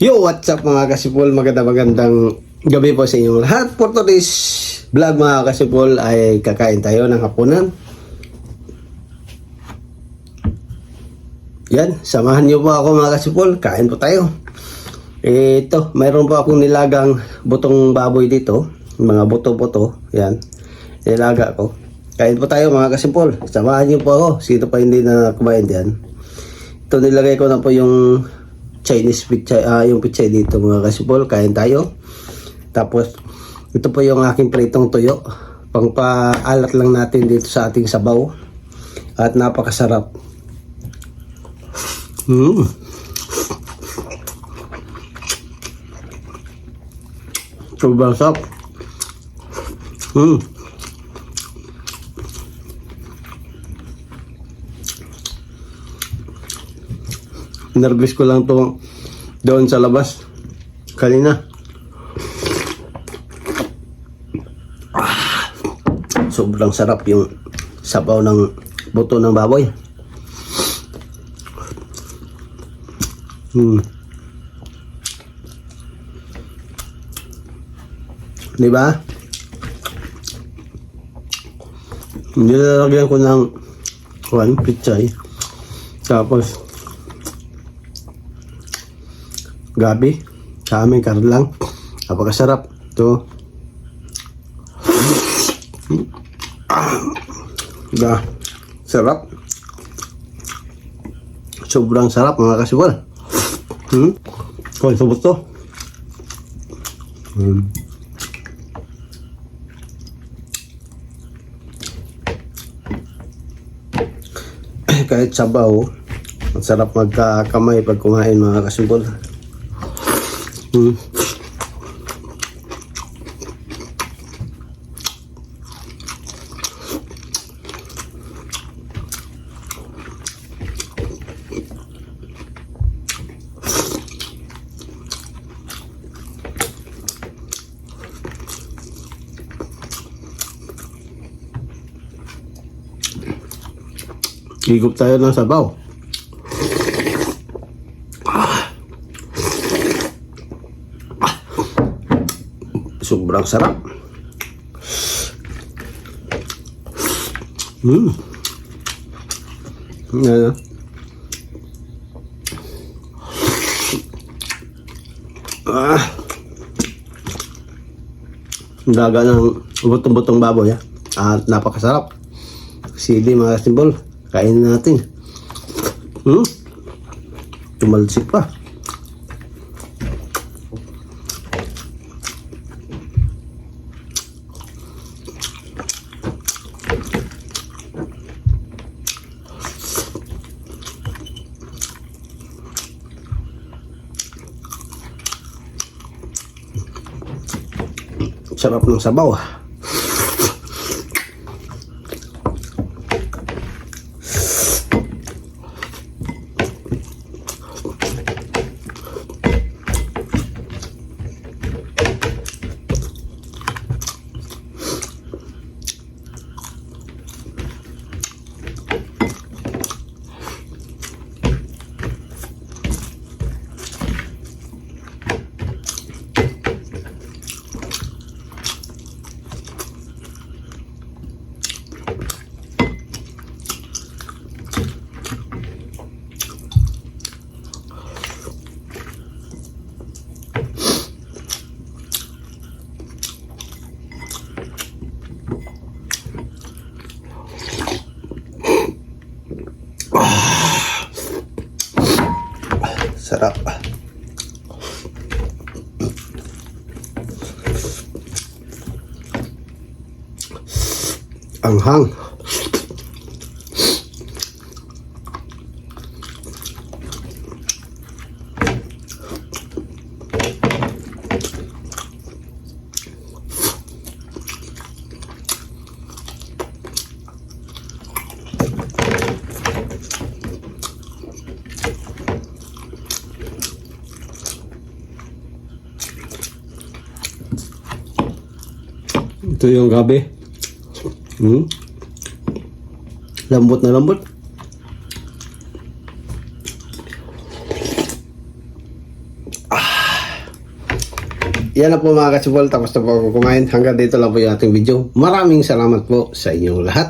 Yo, what's up mga kasipol? Maganda magandang gabi po sa inyong lahat. For today's vlog mga kasipol ay kakain tayo ng hapunan. Yan, samahan niyo po ako mga kasipol. Kain po tayo. Ito, mayroon po akong nilagang butong baboy dito. Mga buto-buto. Yan, nilaga ko. Kain po tayo mga kasipol. Samahan niyo po ako. Sino pa hindi na kumain diyan? Ito nilagay ko na po yung Chinese pichay, ah, yung pichay dito mga kasipol. Kain tayo. Tapos, ito po yung aking pritong tuyo. Pangpaalat lang natin dito sa ating sabaw. At napakasarap. Mm. Sobrang sarap. Mm. Nervous ko lang to doon sa labas. Kanina. Ah, sobrang sarap yung sabaw ng buto ng baboy. Hmm. Di ba? Nilalagyan ko ng one pichay. Tapos gabi. Sa amin karlang napakasarap. Ito. Ga sarap. Sobrang sarap mga kasibol hmm? Kung subot to hmm. kahit sabaw ang sarap magkakamay pag kumain mga kasibol Hmm. Higop tayo ng sabaw. Sobrang sarap. Hmm. Ano? Ah. Daga ng butong-butong baboy ha. At napakasarap. Sili mga simbol. Kainin natin. Hmm. Tumalsik pa. Sarap ng sabaw. Sarap. Anghang. Ito yung gabi. Hmm? Lambot na lambot. Ah. yan na po mga kasipol. Tapos na po ako kumain. Hanggang dito lang po yung ating video. Maraming salamat po sa inyong lahat.